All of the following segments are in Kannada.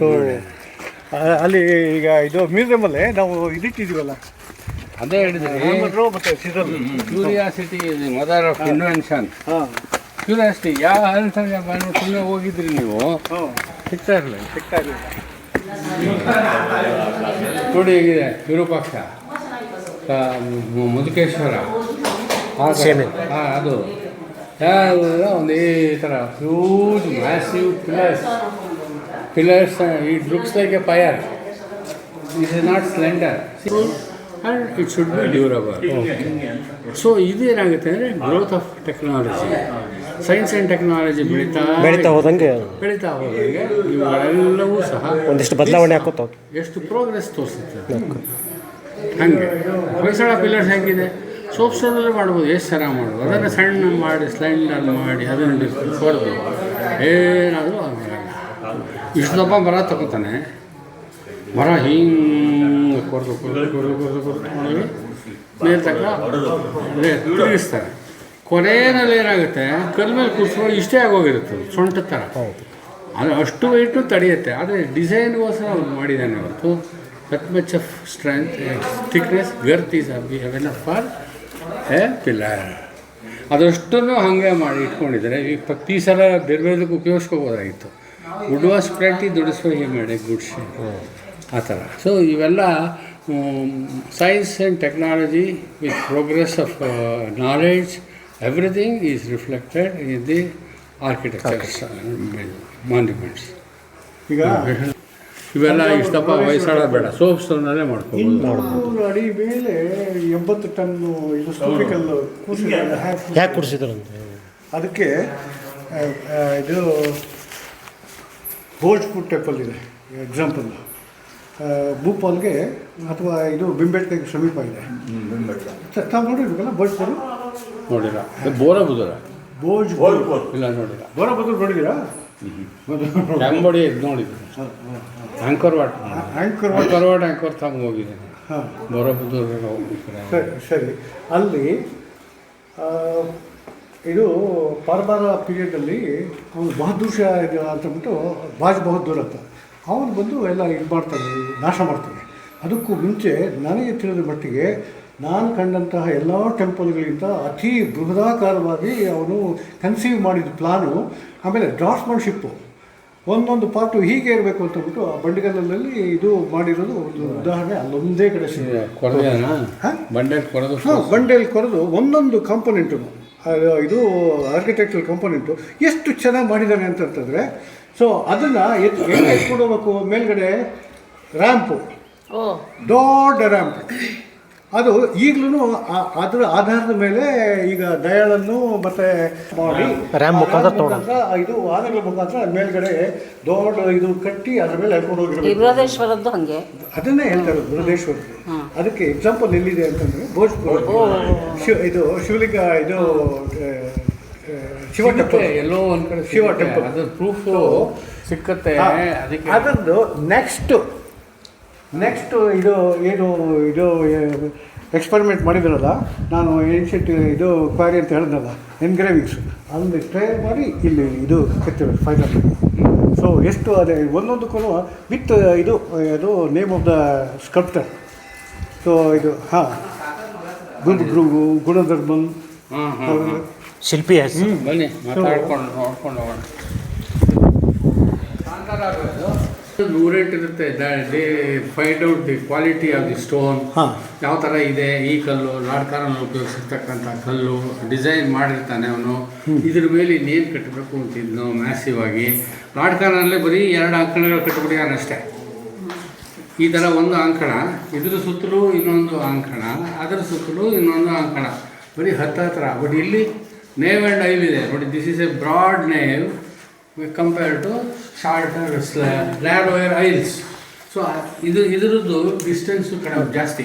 ಸೊ ಅಲ್ಲಿ ಈಗ ಇದು ಮ್ಯೂಸಿಯಮಲ್ಲಿ ನಾವು ಇದಿಟ್ಟಿದ್ದೀವಲ್ಲ ಅದೇ ಹೇಳಿದ್ರಿ. ಮತ್ತೆ ಸಿಸಲ್ ಕ್ಯೂರಿಯಾಸಿಟಿ ಮದರ್ ಆಫ್ ಇನ್ವೆನ್ಷನ್ ಹಾಂ. ಕ್ಯೂರಿಯಾಸಿಟಿ ಯಾವ ಅನ್ಸಂಗ ಸುಮ್ಮನೆ ಹೋಗಿದ್ರಿ ನೀವು? ಸಿಗ್ತಾ ಇರಲಿಲ್ಲ. ಸಿಗ್ತಾ ಇದೆ ನೋಡಿ ಹೇಗಿದೆ ವಿರೂಪಾಕ್ಷ. ಮುದುಕೇಶ್ವರ. ಹಾಂ ಅದು. ಒಂದೇ ಒಂದು ಈ ಥರ huge massive pillars it it looks like a It is not not slender and it should be durable so ಇದೇನಾಗುತ್ತೆ ಅಂದರೆ growth of technology science and technology ಬೆಳೀತಾ ಬೆಳೀತಾ ಹೋದಂಗೆ. ಬೆಳೀತಾ ಹೋದಂಗೆ ಇವುಗಳೆಲ್ಲವೂ ಸಹ ಒಂದಿಷ್ಟು ಬದಲಾವಣೆ ಹಾಕೋತಾವ ಎಷ್ಟು ಪ್ರೋಗ್ರೆಸ್ ತೋರಿಸುತ್ತೆ. ಹಾಗೆ. ಹೊಯ್ಸಳ ಪಿಲ್ಲರ್ಸ್ ಹೆಂಗಿದೆ? ಸೋಪ್ ಸ್ಟೋನಲ್ಲಿ ಮಾಡ್ಬೋದು ಎಷ್ಟು ಚೆನ್ನಾಗಿ ಮಾಡ್ಬೋದು. ಅದನ್ನು ಸಣ್ಣ ಮಾಡಿ ಸ್ಲೆಂಡರ್ ಮಾಡಿ ಅದನ್ನು ಕೊಡೋದು ಏನಾದರೂ ಆಗಲ್ಲ ಇಷ್ಟು ದಬ್ಬ ಮರ ತಗೋತಾನೆ. ಮರ ಹಿಂಗೆ ಕೊರ್ದು ಕೊರ್ದು ಕೊರ್ದು ಕೊರ್ದು ಕೊರ್ದು ಮಾಡಿ ಮೇಲೆ ತಕ್ಕ ತಿರುಗಿಸ್ತಾರೆ. ಕೊನೆಯಲ್ಲಿ ಏನಾಗುತ್ತೆ? ಕಲ್ ಮೇಲೆ ಕೂರಿಸ್ಕೊಂಡು ಇಷ್ಟೇ ಆಗೋಗಿರುತ್ತೆ, ಸೊಂಟ ಥರ ಅದು ಅಷ್ಟು ವೆಯ್ಟು ತಡೆಯುತ್ತೆ. ಆದರೆ ಡಿಸೈನ್ಗೋಸ್ಕರ ಅವ್ನು ಮಾಡಿದ್ದಾನೆ ಹೊರತು. That much of strength thickness girth is ಅವೆಲ್ಲ ಫಾರ್ ಎ ಪಿಲ್ಲರ್ ಅದಷ್ಟನ್ನು ಹಾಗೆ ಮಾಡಿ ಇಟ್ಕೊಂಡಿದ್ದಾರೆ. ಈಗ ಪ್ರತಿ ಸಲ ಬೇರೆ ಬೇರೆದಕ್ಕೆ ಉಪಯೋಗಿಸ್ಕೋಬೋದಾಗಿತ್ತು. ವುಡ್ ವಾಸ್ ದುಡಿಸುವ ದುಡಿಸ್ಕೊ ಹಿ ಮಾಡಿ ಗುಡ್ ಶೇಪ್ ಆ ಥರ ಸೊ ಇವೆಲ್ಲ science and technology with progress of knowledge everything is reflected in the architectures monuments ಈಗ ಇವೆಲ್ಲ ಇಷ್ಟಪ್ಪ ವಯಸ್ಸಾಡ ಬೇಡ. ಸೋಪ್ ಸ್ಟೋನಲ್ಲೇ ಮಾಡ್ಕೊಂಡು ಅಡಿ ಮೇಲೆ ಎಂಬತ್ತು ಟನ್ನು ಇದು ಸ್ಟೋರಿಕಲ್ ಕೂಸಿದ್ದಾರೆ ಯಾಕೆ ಕುಡಿಸಿದ್ರಂತೆ ಅದಕ್ಕೆ ಇದು ಭೋಜ್ಪುರ್ ಟೆಂಪಲ್ ಇದೆ ಎಕ್ಸಾಂಪಲ್ ಭೂಪಾಲ್ಗೆ ಅಥವಾ ಇದು ಬಿಂಬೇಟ್ಗೆ ಸಮೀಪ ಇದೆ. ತಾವು ನೋಡಿರ್ಬೇಕಲ್ಲ ಭೋಜ್ಪುರ್? ನೋಡಿಲ್ಲ. ಬೋರ ಭೋಜ್ ಭೋಜ್ಪುರ್. ಇಲ್ಲ ನೋಡಿಲ್ಲ. ಗೋರಬದ್ರು ನೋಡಿದ್ದೀರಾ? ಇದು ನೋಡಿದ್ದೀನಿ anchor what anchor anchor what anchor ತಗೊಂಡು ಹೋಗಿದ್ದೀನಿ. ಹಾಂ. ಬೋರಬುದೂರ್ ಸರಿ ಸರಿ. ಅಲ್ಲಿ ಇದು ಪಾರ್ಬಾರ ಪೀರಿಯಡಲ್ಲಿ ಅವನು ಬಹದ್ದೂರ್ ಶಾ ಇದು ಅಂತಂದ್ಬಿಟ್ಟು ಬಾಜ್ ಬಹದ್ದೂರ್ ಅಂತ. ಅವನು ಬಂದು ಎಲ್ಲ ಇದು ಮಾಡ್ತಾನೆ ನಾಶ ಮಾಡ್ತಾನೆ. ಅದಕ್ಕೂ ಮುಂಚೆ ನನಗೆ ತಿಳಿದ ಮಟ್ಟಿಗೆ ನಾನು ಕಂಡಂತಹ ಎಲ್ಲ ಟೆಂಪಲ್ಗಳಿಂದ ಅತಿ ಬೃಹದಾಕಾರವಾಗಿ ಅವನು ಕನ್ಸೀವ್ ಮಾಡಿದ ಪ್ಲಾನು ಆಮೇಲೆ ಡ್ರಾಫ್ಟ್ಮನ್ಶಿಪ್ಪು. ಒಂದೊಂದು ಪಾರ್ಟು ಹೀಗೆ ಇರಬೇಕು ಅಂತಂದ್ಬಿಟ್ಟು ಆ ಬಂಡಿಗಲ್ಲಲ್ಲಿ ಇದು ಮಾಡಿರೋದು ಒಂದು ಉದಾಹರಣೆ ಅಲ್ಲೊಂದೇ ಕಡೆ ಸಿಗುತ್ತೆ. ಕೊರದೇನಾ ಹಾಂ? ಬಂಡೆ ಕೊರೋದು ಹಾಂ ಬಂಡೆಯಲ್ಲಿ ಕೊರೆದು ಒಂದೊಂದು ಕಾಂಪೊನೆಂಟು ಇದು ಆರ್ಕಿಟೆಕ್ಚರ್ ಕಂಪೋನೆಂಟು ಎಷ್ಟು ಚೆನ್ನಾಗಿ ಮಾಡಿದ್ದಾನೆ ಅಂತಂತಂದರೆ ಸೊ ಅದನ್ನು ಎತ್ತು ಹೆಂಗೆ ಎತ್ಕೊಂಡು ಹೋಗ್ಬೇಕು ಮೇಲ್ಗಡೆ ರ್ಯಾಂಪು ದೊಡ್ಡ ರ್ಯಾಂಪ್ ಅದು ಈಗಲೂ ಅದರ ಆಧಾರದ ಮೇಲೆ ಈಗ ದಯಾಳನ್ನು ಮತ್ತೆ ಮಾಡಿ ರ್ಯಾಮ್ ಮುಖಾಂತರ ಮುಖಾಂತರ ಇದು ವಾಹನಗಳ ಮುಖಾಂತರ ಮೇಲ್ಗಡೆ ದೊಡ್ಡ ಇದು ಕಟ್ಟಿ ಅದ್ರ ಮೇಲೆ ಹಾಕೊಂಡು ಹೋಗಿರೋದು ಬೃಹದೇಶ್ವರದ್ದು ಹಂಗೆ. ಅದನ್ನೇ ಹೇಳ್ತಾರೆ ಬೃಹದೇಶ್ವರ ಅದಕ್ಕೆ ಎಕ್ಸಾಂಪಲ್ ಎಲ್ಲಿದೆ ಅಂತಂದ್ರೆ ಭೋಜ್ಪುರ ಶಿವ ಇದು ಶಿವಲಿಂಗ ಇದು ಶಿವ ಟೆಂಪಲ್ ಎಲ್ಲೋ ಒಂದ್ ಕಡೆ ಶಿವ ಟೆಂಪಲ್. ಅದ್ರ ಪ್ರೂಫ್ ಸಿಕ್ಕತ್ತೆ ಅದಕ್ಕೆ. ಅದೊಂದು ನೆಕ್ಸ್ಟ್ ನೆಕ್ಸ್ಟ್ ಇದು ಏನು ಇದು ಎಕ್ಸ್ಪರಿಮೆಂಟ್ ಮಾಡಿದ್ರಲ್ಲ ನಾನು ಏನ್ಷಿಯಂಟ್ ಇದು ಕ್ವಾರಿ ಅಂತ ಹೇಳಿದ್ನಲ್ಲ ಎನ್ಗ್ರೇವಿಂಗ್ಸ್ ಅಲ್ಲಿ ಟ್ರೈ ಮಾಡಿ ಇಲ್ಲಿ ಇದು ಕೆತ್ತಿರೋದು ಫೈನಲ್ ಸೊ ಎಷ್ಟು ಅದೇ ಒಂದೊಂದಕ್ಕೂ ವಿತ್ ಇದು ಅದು name of the sculptor so ಇದು ಹಾಂ. ಗುಂಡ್ ಗುರು ಗುಣಧರ್ಮನ್. ಶಿಲ್ಪಿ ಹ್ಞೂ ಬನ್ನಿ ಮಾತಾಡ್ಕೊಂಡು ನೋಡ್ಕೊಂಡು ಹೋಗೋಣ. ನೂರೆಂಟು ಇರುತ್ತೆ. They find out the quality of the stone. ಯಾವ ಥರ ಇದೆ ಈ ಕಲ್ಲು ಲಾಡ್ಕಾರನ ಉಪಯೋಗಿಸಿರ್ತಕ್ಕಂಥ ಕಲ್ಲು ಡಿಸೈನ್ ಮಾಡಿರ್ತಾನೆ ಅವನು. ಇದ್ರ ಮೇಲೆ ಇನ್ನೇನು ಕಟ್ಟಬೇಕು ಅಂತಿದ್ನು ಮ್ಯಾಸಿವ್ ಆಗಿ. ಲಾಡ್ಕಾನಲ್ಲೇ ಬರೀ ಎರಡು ಅಂಕಣಗಳು ಕಟ್ಬಿಟ್ಟಿದ್ದಾನಷ್ಟೇ ಈ ಥರ ಒಂದು ಅಂಕಣ ಇದ್ರ ಸುತ್ತಲೂ ಇನ್ನೊಂದು ಅಂಕಣ ಅದರ ಸುತ್ತಲೂ ಇನ್ನೊಂದು ಅಂಕಣ. ಬರೀ ಹತ್ತು ಹತ್ರ ಬಟ್ ಇಲ್ಲಿ ನೇವ್ ಆ್ಯಂಡ್ ಐಲ್ ಇದೆ. ನೋಡಿ this is a broad nave compare to shorter narrower aisles so ಇದು ಇದರದ್ದು ಡಿಸ್ಟೆನ್ಸು ಕಡಿಮೆ ಜಾಸ್ತಿ.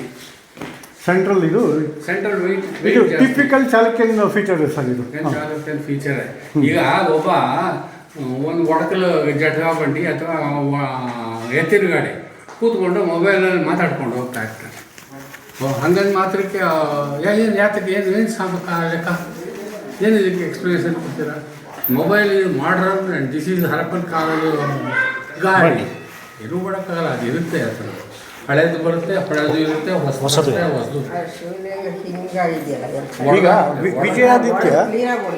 ಸೆಂಟ್ರಲ್ ಇದು? ಸೆಂಟ್ರಲ್ ವೆಯ್ಟ್ ಇದು ಟಿಪಿಕಲ್ ಚಾಲುಕ್ಯನ್ ಫೀಚರ್ ಸರ್ ಇದು. ಚಾಲುಕ್ಯನ್ ಫೀಚರ್ ಈಗ ಒಬ್ಬ ಒಂದು ಒಡಕಲು ಜಟ್ಗಾ ಬಂಡಿ ಅಥವಾ ವ- ಎತ್ತಿನ ಗಾಡಿ ಕೂತ್ಕೊಂಡು ಮೊಬೈಲಲ್ಲಿ ಮಾತಾಡ್ಕೊಂಡು ಹೋಗ್ತಾ ಇರ್ತಾರೆ ಹಂಗಂದ್ ಮಾತ್ರಕ್ಕೆ ಏನು ಯಾತಕ್ಕೆ ಏನು ಏನು ಸಾಮಕ ಲೆಕ್ಕ? ಏನು ಇದಕ್ಕೆ ಎಕ್ಸ್ಪ್ಲನೇಷನ್ ಕೊಡ್ತೀರಾ? Mobile modern this is Harappan ಕಾಲದ ಗಾಡಿ ಇದು ಕಾಲ ಅದು ಇರುತ್ತೆ ಆ ಥರ ಹಳೇದು ಬರುತ್ತೆ ಹಳೇದು ಇರುತ್ತೆ ಹೊಸ ಹೊಸದು. ಹೊಸದು. ಈಗ ವಿಜಯಾದಿತ್ಯ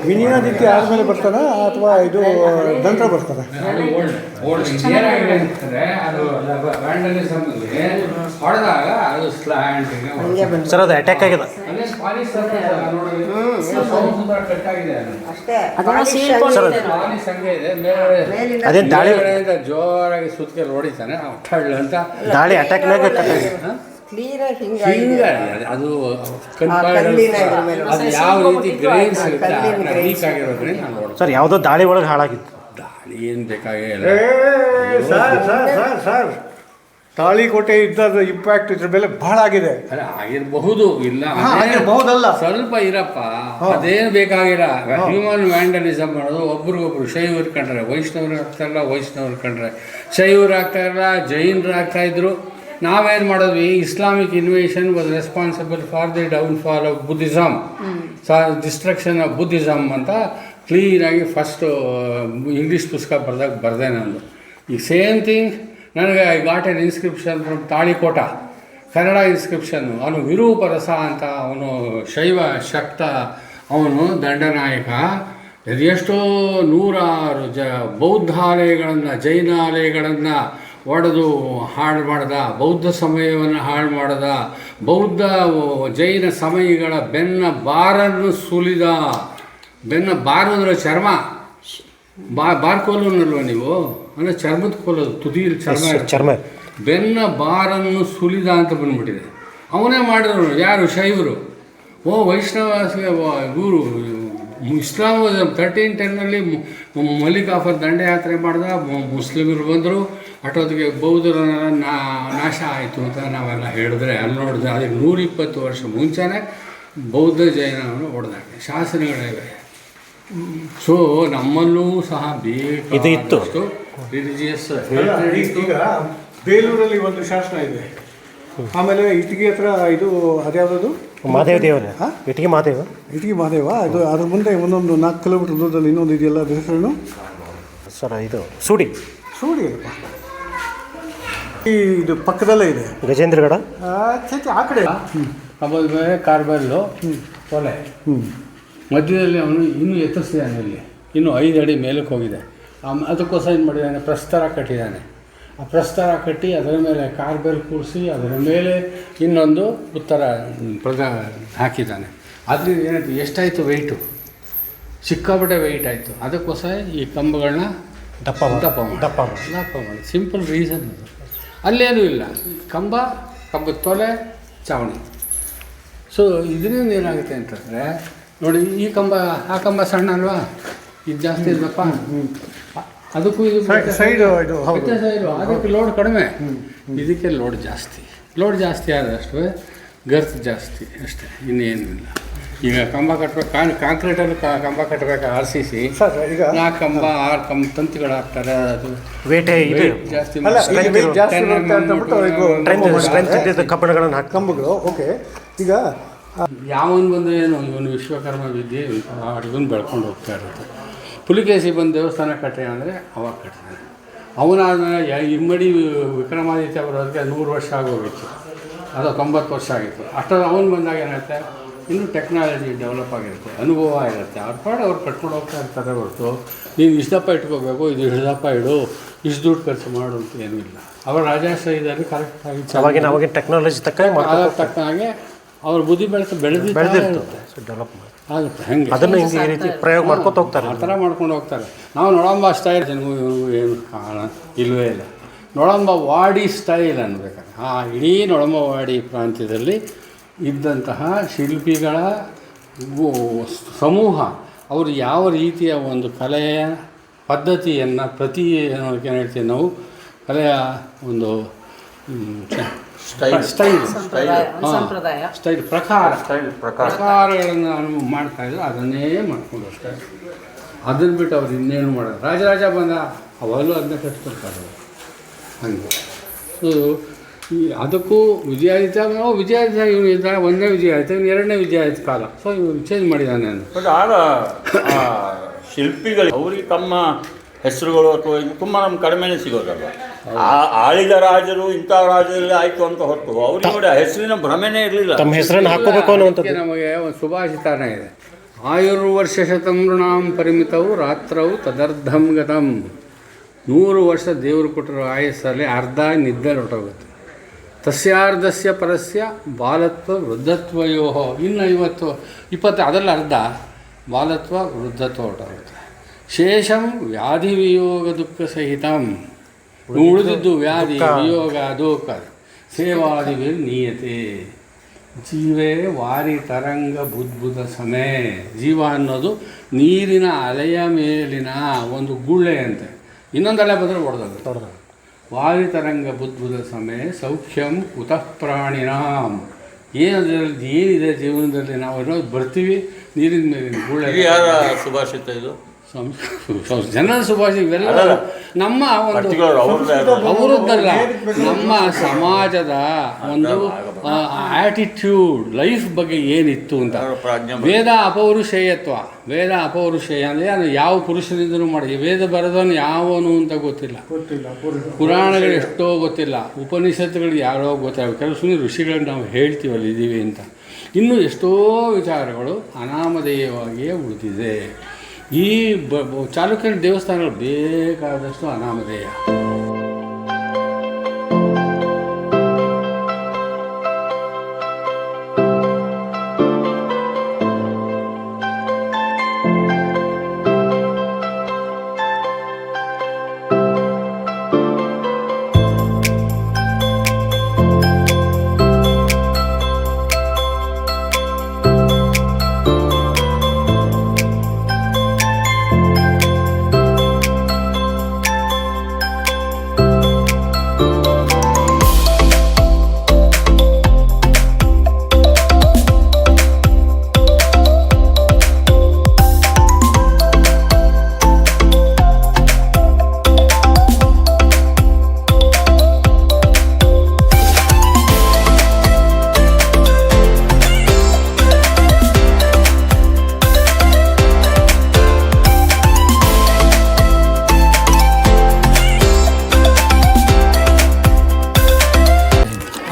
ವಿಜಯಾದಿತ್ಯ ಆದಮೇಲೆ ಬರ್ತಾರ ಅಥವಾ ಇದು ನಂತರ ಬರ್ತಾರ ಓಲ್ಡ್ ಓಲ್ಡ್ ಏನಾಗಿದೆ ಅಂತಂದ್ರೆ ಅದು ವ್ಯಾಂಡಲಿಸಮ್ ಹೊಡೆದಾಗ ಅದು ಸ್ಲ್ಯಾಂಟ್ ಸರ್ ಅದು ಅಟ್ಯಾಕ್ ಆಗಿದೆ. ಅದು ದಾಳಿ ಜೋರಾಗಿ ಸುತ್ತಿಗೆ ಓಡಿತಾನೆ ಅಂತ. ದಾಳಿ ಅಟ್ಯಾಕ್ನಾಗ ಆಗಿ ಹಿಂಗೆ ಅದು ಅದು ಯಾವ ರೀತಿ ಗ್ರೇನ್ಸ್ ಸರ್ ಯಾವುದೋ ದಾಳಿ ಒಳಗೆ ಹಾಳಾಗಿತ್ತು. ದಾಳಿ ಏನು ಬೇಕಾಗಿಲ್ಲ ಏ sir sir sir sir. Talikote ಇದ್ದ ಇಂಪ್ಯಾಕ್ಟ್ ಇದ್ರ ಮೇಲೆ ಬಹಳ ಆಗಿದೆ. ಅಲ್ಲ ಆಗಿರಬಹುದು ಇಲ್ಲ ಹಾ, ಆಗಿರ್ಬಹುದಲ್ಲ. ಸ್ವಲ್ಪ ಇರಪ್ಪ ಅದೇನು ಬೇಕಾಗಿಲ್ಲ. ಹ್ಯೂಮನ್ ವ್ಯಾಂಡಲಿಸಮ್ ಮಾಡೋದು ಒಬ್ರಿಗೊಬ್ರು ಶೈವರು ಕಂಡ್ರೆ ವೈಷ್ಣವರು ಆಗ್ತಾ ಇಲ್ಲ ವೈಷ್ಣವರು ಕಂಡ್ರೆ. ಶೈವರು ಆಗ್ತಾ ಇಲ್ಲ ಜೈನರು ಆಗ್ತಾ ಇದ್ರು. ನಾವೇನು ಮಾಡಿದ್ವಿ? Islamic invasion was responsible for the downfall of Buddhism destruction of Buddhism ಅಂತ ಕ್ಲೀನಾಗಿ ಫಸ್ಟು ಇಂಗ್ಲೀಷ್ ಪುಸ್ತಕ ಬರ್ದಾಗ ಬರೆದೆ ನಾನು ಈ ಸೇಮ್ ಥಿಂಗ್ ನನಗೆ I got an inscription from Talikota. Kannada ಇನ್ಸ್ಕ್ರಿಪ್ಷನ್ನು ಅವನು ವಿರೂಪ ರಸ ಅಂತ ಅವನು ಶೈವ ಶಕ್ತ, ಅವನು ದಂಡನಾಯಕ. ಎಷ್ಟೋ ನೂರಾರು ಜ ಬೌದ್ಧಾಲಯಗಳನ್ನು, ಜೈನಾಲಯಗಳನ್ನು ಒಡೆದು ಹಾಳು ಮಾಡ್ದ, ಬೌದ್ಧ ಸಮಯವನ್ನು ಹಾಳು ಮಾಡ್ದ, ಬೌದ್ಧ ಜೈನ ಸಮಯಗಳ ಬೆನ್ನ ಬಾರನ್ನು ಸುಲಿದ, ಬೆನ್ನ ಬಾರದ್ರ ಚರ್ಮ. ಬಾ ಬಾರ್ಕೋಲನ್ನಲ್ವ ನೀವು? ಅಂದರೆ ಚರ್ಮದ ಕೋಲದು ತುದಿಯಲ್ಲಿ ಚರ್ಮ. ಚರ್ಮ. ಬೆನ್ನ ಬಾರನ್ನು ಸುಲಿದ ಅಂತ ಬಂದ್ಬಿಟ್ಟಿದೆ. ಅವನೇ ಮಾಡಿದ್ರು ಯಾರು? ಶೈವರು. ಓ ವೈಷ್ಣವ ಗುರು ಇಸ್ಲಾಮ್ ತರ್ಟೀನ್ ಟೆನ್ನಲ್ಲಿ ಮಲ್ಲಿಕಾಫರ್ ದಂಡಯಾತ್ರೆ ಮಾಡಿದ ಮುಸ್ಲಿಮರು ಬಂದರು. ಅಟೋದಿಗೆ ಬೌದ್ಧರ ನಾ- ನಾಶ ಆಯಿತು ಅಂತ ನಾವೆಲ್ಲ ಹೇಳಿದ್ರೆ ಅಲ್ಲಿ ನೋಡಿದ್ರೆ ಅದಕ್ಕೆ ನೂರಿಪ್ಪತ್ತು ವರ್ಷ ಮುಂಚೆನೇ ಬೌದ್ಧ ಜೈನವನ್ನು ಹೊಡೆದಾಗೆ. ಶಾಸನಗಳಿವೆ ಸೊ ನಮ್ಮಲ್ಲೂ ಸಹ ಇದು ಇತ್ತು. ರಿಲಿಜಿಯಸ್ ಈಗ ಬೇಲೂರಲ್ಲಿ ಒಂದು ಶಾಸನ ಇದೆ ಆಮೇಲೆ ಇಟ್ಟಿಗೆ ಹತ್ರ ಇದು ಅದ್ಯಾವ್ದು ಮಾದೇವ ದೇವರೇ ಹಾ? ಇಟ್ಟಿಗೆ ಮಾದೇವ ಇಟ್ಟಿಗೆ ಮಹಾದೇವ ಇದು ಅದ್ರ ಮುಂದೆ ಒಂದೊಂದು ನಾಲ್ಕು ಕಿಲೋಮೀಟರ್ ದೂರದಲ್ಲಿ ಇನ್ನೊಂದು ಇದೆಯಲ್ಲ ಹೆಸರೇನು ಸರ್ ಇದು ಸೂಡಿ ಸೂಡಿ ಅಲ್ಲಪ್ಪ ಈ ಇದು ಪಕ್ಕದಲ್ಲೇ ಇದೆ ಗಜೇಂದ್ರಗಡ ಆ, ಕಡೆ ಕಂಬದ ಮೇಲೆ ಕಾರ್ಬಲ್ಲು ಕೊಲೆ ಹ್ಞೂ ಮಧ್ಯದಲ್ಲಿ ಅವನು ಇನ್ನೂ ಎತ್ತರಿಸಿದ್ದಾನೆ ಇಲ್ಲಿ. ಇನ್ನೂ ಐದು ಅಡಿ ಮೇಲಕ್ಕೆ ಹೋಗಿದೆ. ಅದಕ್ಕೋಸ್ಕರ ಏನು ಮಾಡಿದ್ದಾನೆ? ಪ್ರಸ್ತರ ಕಟ್ಟಿದ್ದಾನೆ. ಆ ಪ್ರಸ್ತರ ಕಟ್ಟಿ ಅದರ ಮೇಲೆ ಕಾರ್ಬೆಲ್ ಕೂರಿಸಿ ಅದರ ಮೇಲೆ ಇನ್ನೊಂದು ಉತ್ತರ ಪ್ರದ ಹಾಕಿದ್ದಾನೆ. ಅದರಿಂದ ಏನಾಯಿತು? ಎಷ್ಟಾಯಿತು ವೆಯ್ಟು ಸಿಕ್ಕಾಪಟ್ಟೆ ವೆಯ್ಟ್ ಆಯಿತು. ಅದಕ್ಕೋಸ್ಕರ ಈ ಕಂಬಗಳನ್ನ ದಪ್ಪ ದಪ್ಪ ದಪ್ಪ ದಪ್ಪ ಮಾಡಿ. ಸಿಂಪಲ್ ರೀಸನ್ ಅದು. ಅಲ್ಲೇನೂ ಇಲ್ಲ. ಕಂಬ ಕಂಬದ ತೊಲೆ ಚಾವಣಿ. ಸೊ ಇದರಿಂದ ಏನಾಗುತ್ತೆ ಅಂತಂದರೆ ನೋಡಿ ಈ ಕಂಬ ಆ ಕಂಬ ಸಣ್ಣ ಅಲ್ವಾ? ಇದು ಜಾಸ್ತಿ ಇಲ್ಲಪ್ಪ ಅದಕ್ಕೂ ಇದು ಸೈಡ್ ಇದು. ಹೌದು. ವ್ಯತ್ಯಾಸ ಇಲ್ವಾ? ಅದಕ್ಕೆ ಲೋಡ್ ಕಡಿಮೆ. ಇದಕ್ಕೆ ಲೋಡ್ ಜಾಸ್ತಿ. ಲೋಡ್ ಜಾಸ್ತಿ ಆದಷ್ಟು ಗರ್ತ್ ಜಾಸ್ತಿ ಅಷ್ಟೇ. ಇನ್ನೇನು ಇಲ್ಲ ಈಗ ಕಂಬ ಕಟ್ಟಬೇಕು ಕಾನ್ ಕಾಂಕ್ರೀಟಲ್ಲಿ ಕಂಬ ಕಟ್ಟಬೇಕು ಆರ್ ಸಿ ಸಿ ಸರ್ ಈಗ ನಾಲ್ಕು ಕಂಬ ಆರು ಕಂಬ ತಂತಿಗಳು ಹಾಕ್ತಾರೆ. ಅದು ವೇಟೆ ಇದು. ಜಾಸ್ತಿ ಕಬ್ಬಿಣಗಳನ್ನು ಹಾಕಿ ಕಂಬಗಳು ಓಕೆ. ಈಗ ಯಾವನು ಬಂದು ಏನು ಇವನು ವಿಶ್ವಕರ್ಮ ವಿದ್ಯೆ ಅಡುಗನ್ ಬೆಳ್ಕೊಂಡು ಹೋಗ್ತಾ ಇರುತ್ತೆ. ಪುಲಿಕೇಸಿ ಬಂದು ದೇವಸ್ಥಾನ ಕಟ್ಟೆ ಅಂದರೆ ಅವಾಗ ಕಟ್ಟಿದ್ದಾನೆ ಅವನಾದ್ಮೇಲೆ ಇಮ್ಮಡಿ ವಿಕ್ರಮಾದಿತ್ಯ ಬರೋದಕ್ಕೆ ನೂರು ವರ್ಷ ಆಗೋಗಿತ್ತು. ಅದು ತೊಂಬತ್ತು ವರ್ಷ ಆಗಿತ್ತು. ಅಷ್ಟರ ಅವನು ಬಂದಾಗ ಏನಾಗುತ್ತೆ? ಇನ್ನೂ ಟೆಕ್ನಾಲಜಿ ಡೆವಲಪ್ ಆಗಿರುತ್ತೆ ಅನುಭವ ಇರುತ್ತೆ ಅವ್ರ ಪಾಡು ಅವ್ರು ಕಟ್ಕೊಂಡು ಹೋಗ್ತಾ ಇರ್ತಾರೆ ಹೊರತು. ನೀನು ಇಷ್ಟಪ್ಪ ಇಟ್ಕೋಬೇಕು ಇದು ಇಷ್ಟು ದಪ್ಪ ಇಡು ಇಷ್ಟು ದುಡ್ಡು ಖರ್ಚು ಮಾಡು ಅಂತ ಏನೂ ಇಲ್ಲ. ಅವರ ರಾಜಾಶ್ರಯದಲ್ಲಿ ಕರೆಕ್ಟಾಗಿ ಅವಾಗಿನ ಟೆಕ್ನಾಲಜಿ ತಕ್ಕ ತಕ್ಕನಾಗೆ ಅವ್ರ ಬುದ್ಧಿ ಬೆಳೆದು ಬೆಳೆದಿರುತ್ತೆ ಬೆಳೆದಿರ್ತದೆ. ಡೆವಲಪ್ ಆಗುತ್ತೆ ಹೆಂಗೆ? ಅದನ್ನು ಹಿಂಗೆ ಈ ರೀತಿ ಪ್ರಯೋಗ ಮಾಡ್ಕೊತ ಹೋಗ್ತಾರೆ. ಆ ಥರ ಮಾಡ್ಕೊಂಡು ಹೋಗ್ತಾರೆ. ನಾವು ನೋಡಂಬ ಸ್ಟೈಲ್ ಇಲ್ವೇ ಏನು ಇಲ್ಲವೇ ಇಲ್ಲ. ನೊಳಂಬ ವಾಡಿ ಸ್ಟೈಲ್ ಅನ್ಬೇಕಾದ್ರೆ. ಆ ಇಡೀ ನೊಳಂಬ ವಾಡಿ ಪ್ರಾಂತ್ಯದಲ್ಲಿ ಇದ್ದಂತಹ ಶಿಲ್ಪಿಗಳ ಸಮೂಹ ಅವರು ಯಾವ ರೀತಿಯ ಒಂದು ಕಲೆಯ ಪದ್ಧತಿಯನ್ನು ಪ್ರತಿ ಏನು ಹೇಳ್ತೀವಿ ನಾವು? ಕಲೆಯ ಒಂದು ಸ್ಟೈಲ್. ಸ್ಟೈಲ್. ಸಂಪ್ರದಾಯ ಸ್ಟೈಲ್ ಪ್ರಕಾರ. ಸ್ಟೈಲ್ ಪ್ರಕಾರ. ಪ್ರಕಾರಗಳನ್ನು ಅನುಭವ ಮಾಡ್ತಾ ಇದ್ರು ಅದನ್ನೇ ಮಾಡ್ಕೊಂಡು ಅಷ್ಟೇ. ಅದನ್ನು ಬಿಟ್ಟು ಅವ್ರು ಇನ್ನೇನು ಮಾಡೋದು? ರಾಜರಾಜ ಬಂದ ಅವಾಗಲೂ ಅದನ್ನ ಕಟ್ಕೊಳ್ತಾರೆ. ಹಂಗೆ. ಸೊ ಈ ಅದಕ್ಕೂ ವಿಜಯಾದಿತ್ಯ ವಿಜಯ ವಿಜಯಾದಿತ್ಯ ಇವನು ಇದ್ದಾನೆ ಒಂದನೇ ವಿಜಯಾದಿತ್ಯ ಇವನು ಎರಡನೇ ವಿಜಯಾದಿತ್ಯ ಕಾಲ. ಸೊ ಇವನು ಚೇಂಜ್ ಮಾಡಿದ್ದಾನೆ ಅಂತ. ಬಟ್ ಆಗ ಆ ಶಿಲ್ಪಿಗಳು ಅವ್ರಿಗೆ ತಮ್ಮ ಹೆಸರುಗಳು ಅಥವಾ ಇದು ತುಂಬ ನಮ್ಗೆ ಕಡಿಮೆನೇ ಸಿಗೋದಲ್ಲ ಆಳಿದ ರಾಜರು ಇಂಥ ರಾಜರಲ್ಲಿ ಆಯ್ತು ಅಂತ ಹೊತ್ತು. ಅವ್ರಿಗೆ ನೋಡಿ ಹೆಸರಿನ ಭ್ರಮೆನೇ ಇರಲಿಲ್ಲ. ತಮ್ಮ ಹೆಸರನ್ನು ಹಾಕೋಬೇಕು ಅನ್ನುವಂಥದ್ದು. ನಮಗೆ ಒಂದು ಸುಭಾಷಿತಾನ ಇದೆ. ಆಯುರ್ವರ್ಷ ಶತಮೃಣಾಂ ಪರಿಮಿತವು ರಾತ್ರವು ತದರ್ಧಂ ಗತಂ ನೂರು ವರ್ಷ ದೇವರು ಕೊಟ್ಟಿರೋ ಆಯಸ್ಸಲ್ಲಿ ಅರ್ಧ ನಿದ್ದೆ ಹೊರಟೋಗುತ್ತೆ. ತಸ್ಯಾರ್ಧಸ್ಯ ಪರಸ್ಯ ಬಾಲತ್ವ ವೃದ್ಧತ್ವಯೋ ಇನ್ನು ಇವತ್ತು ಇಪ್ಪತ್ತು ಅದರಲ್ಲಿ ಅರ್ಧ ಬಾಲತ್ವ ವೃದ್ಧತ್ವ ಹೊರಟೋಗುತ್ತೆ. ಶೇಷಂ ವ್ಯಾಧಿ ವಿಯೋಗ ದುಃಖ ಸಹಿತಂ. ಉಳಿದಿದ್ದು ವ್ಯಾಧಿ ವಿಯೋಗ ದುಃಖ. ಸೇವಾದಿ ನೀಯತೆ ಜೀವೇ ವಾರಿ ತರಂಗ ಬುದ್ಭುತ ಸಮೇ. ಜೀವ ಅನ್ನೋದು ನೀರಿನ ಅಲೆಯ ಮೇಲಿನ ಒಂದು ಗುಳ್ಳೆ ಅಂತೆ. ಇನ್ನೊಂದು ಅಲೆ ಬಂದರೆ ಹೊಡೆದೋಗುತ್ತೆ ವಾರಿ ತರಂಗ ಬುದ್ಭುತ ಸಮಯ ಸೌಖ್ಯಂ ಕುತಃ ಪ್ರಾಣಿನಾಂ. ಏನದ್ರಲ್ಲಿ ಏನಿದೆ ಜೀವನದಲ್ಲಿ ನಾವು ಇರೋದು ಬರ್ತೀವಿ ನೀರಿನ ಮೇಲಿನ ಗುಳ್ಳೆ. ಯಾರ ಸುಭಾಷಿತ ಇದು. ಜನರ ಸುಭಾಷಿತ ಇವೆಲ್ಲ ನಮ್ಮ ಒಂದು ಅವರದ್ದಲ್ಲ. ನಮ್ಮ ಸಮಾಜದ ಒಂದು ಆಟಿಟ್ಯೂಡ್ ಲೈಫ್ ಬಗ್ಗೆ ಏನಿತ್ತು ಅಂತ. ವೇದ ಅಪೌರುಷೇಯತ್ವ ವೇದ ಅಪೌರುಷೇಯ ಅಂದರೆ ಅದು ಯಾವ ಪುರುಷನಿಂದನೂ ಮಾಡಿ ವೇದ ಬರೆದವನು ಯಾವನು ಅಂತ ಗೊತ್ತಿಲ್ಲ. ಪುರಾಣಗಳು ಎಷ್ಟೋ ಗೊತ್ತಿಲ್ಲ. ಉಪನಿಷತ್ತುಗಳು ಯಾರೋ ಗೊತ್ತಾಗ ಕೆಲವು ಸುಮ್ಮನೆ ಋಷಿಗಳನ್ನ ನಾವು ಹೇಳ್ತೀವಲ್ಲ ಇದ್ದೀವಿ ಅಂತ. ಇನ್ನೂ ಎಷ್ಟೋ ವಿಚಾರಗಳು ಅನಾಮಧೇಯವಾಗಿಯೇ ಉಳಿದಿದೆ. ಈ ಬ ಚಾಲುಕ್ಯನ ದೇವಸ್ಥಾನಗಳು ಬೇಕಾದಷ್ಟು ಅನಾಮಧೇಯ.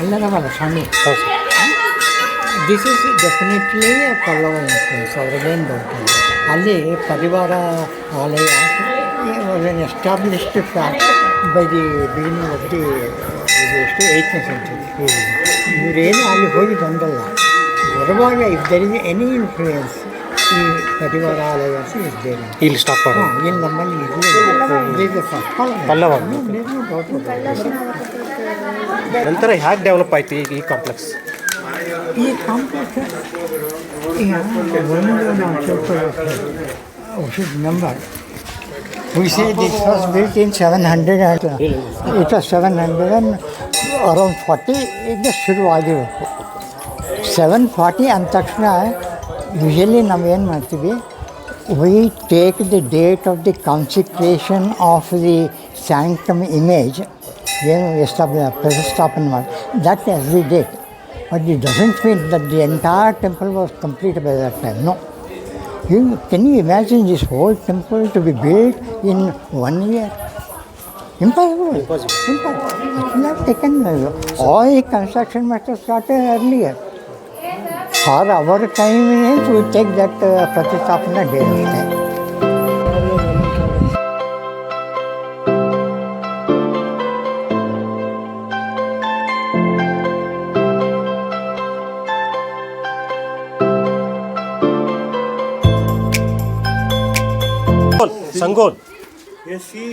ಅಲ್ಲದವಲ್ಲ ಸ್ವಾಮಿ. This is definitely Pallava influence ಅವರದೇನು ದೊಡ್ಡ ಅಲ್ಲಿ ಪರಿವಾರ ಆಲಯ established fact by the beginning of the ಎಷ್ಟು ಏಯ್ತ್ನೇ ಸೆಂಚುರಿ ಇವರೇನು ಅಲ್ಲಿ ಹೋಗಿ ಬಂದಲ್ಲ. ಬರುವಾಗ if there is any influence ಈ ಪರಿವಾರ ಆಲಯ ಇದ್ದೇನೆ ಇಲ್ಲಿ ಸ್ಟಾಪ್ ಮಾಡಿ ಇಲ್ಲಿ ನಮ್ಮಲ್ಲಿ ಪಲ್ಲವ. ಪಲ್ಲವ ನಂತರ ಹ್ಯಾಗೆ ಡೆವಲಪ್ ಆಯ್ತು ಈಗ ಈ ಕಾಂಪ್ಲೆಕ್ಸ್ ಈ ಕಾಂಪ್ಲೆಕ್ಸ್ ಈಗ ಒಂದು ನಾವು ಸ್ವಲ್ಪ should number We say this was built in 700 and it was 700 and around 40 ಇದು ಶುರುವಾಗಿರಬೇಕು ಸೆವೆನ್ ಫಾರ್ಟಿ ಅಂದ ತಕ್ಷಣ ಯೂಶಲಿ ನಾವೇನು ಮಾಡ್ತೀವಿ we take the date of the consecration of the sanctum image ಏನು ಎಸ್ಟಾಬ್ಲಿ ಪ್ರತಿಷ್ಠಾಪನೆ ಮಾಡಿ that is the date but it doesn't mean that the entire temple was complete by that time no You, can you imagine this whole temple to be built in one year? Impossible. Impossible. Impossible. It will have taken uh, all the construction must have started earlier. For our অঙ্কন। এসি